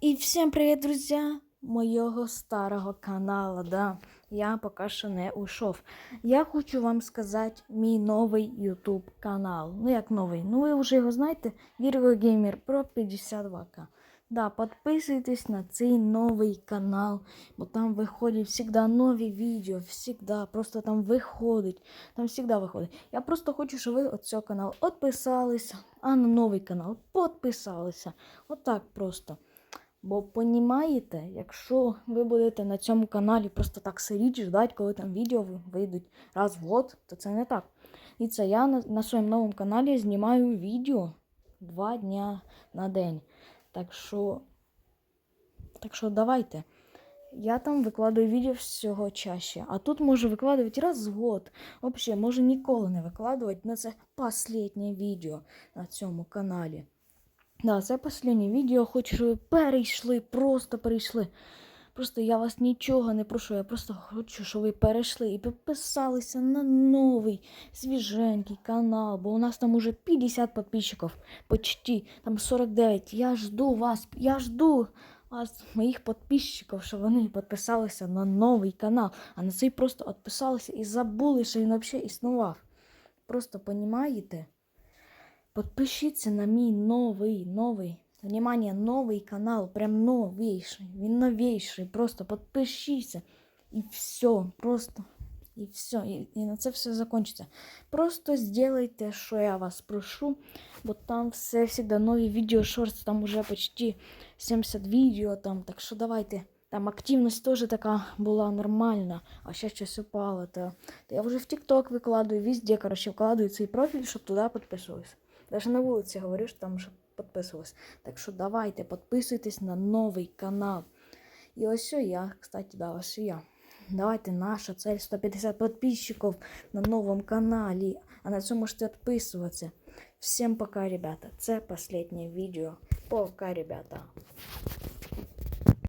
І всім привіт, друзі! Моєго старого каналу. Да. Я поки що не ушов. Я хочу вам сказати мій новий YouTube канал. Ну як новий? Ну ви вже його знаєте. Virgo Gamer Pro 52К. Да, підписуйтесь на цей новий канал, бо там виходять завжди нові відео, завжди, просто там виходить, там завжди виходить. Я просто хочу, щоб ви від цього каналу підписалися, а на новий канал підписалися. Отак просто. Бо понімаєте, якщо ви будете на цьому каналі просто так сидіти, ждати, коли там відео вийдуть раз в год, то це не так. І це я на, своєму новому каналі знімаю відео два дня на день. Так що, так що давайте. Я там викладаю відео всього чаще, а тут можу викладувати раз в год. Взагалі, можу ніколи не викладувати, але це останнє відео на цьому каналі. Да, це останнє відео, хочу, щоб ви перейшли, просто перейшли. Просто я вас нічого не прошу, я просто хочу, щоб ви перейшли і підписалися на новий свіженький канал, бо у нас там уже 50 підписчиків, почти, там 49. Я жду вас, я жду вас, моїх підписчиків, щоб вони підписалися на новий канал, а на цей просто відписалися і забули, що він взагалі існував. Просто понімаєте? Подпишіться на мій новий, новий, внимание, новий канал, прям новейший, він новейший, просто подпишіться. І все, просто, і все, і, і на це все закончиться. Просто сделайте, що я вас прошу, бо там все всегда нові відео, шортс, там уже почти 70 відео, там, так що давайте. Там активність теж така була нормальна, а ще щось упало. То, то я вже в TikTok викладаю, везде, короче, вкладаю цей профіль, щоб туди підписувались. Даже на вулиці говорю, що там вже підписувались. Так що давайте, підписуйтесь на новий канал. І ось я, кстати, да, ось я. Давайте наша цель 150 подписчиков на новом каналі. А на цьому можете підписуватися. Всім пока, ребята. Це останнє відео. Пока, ребята.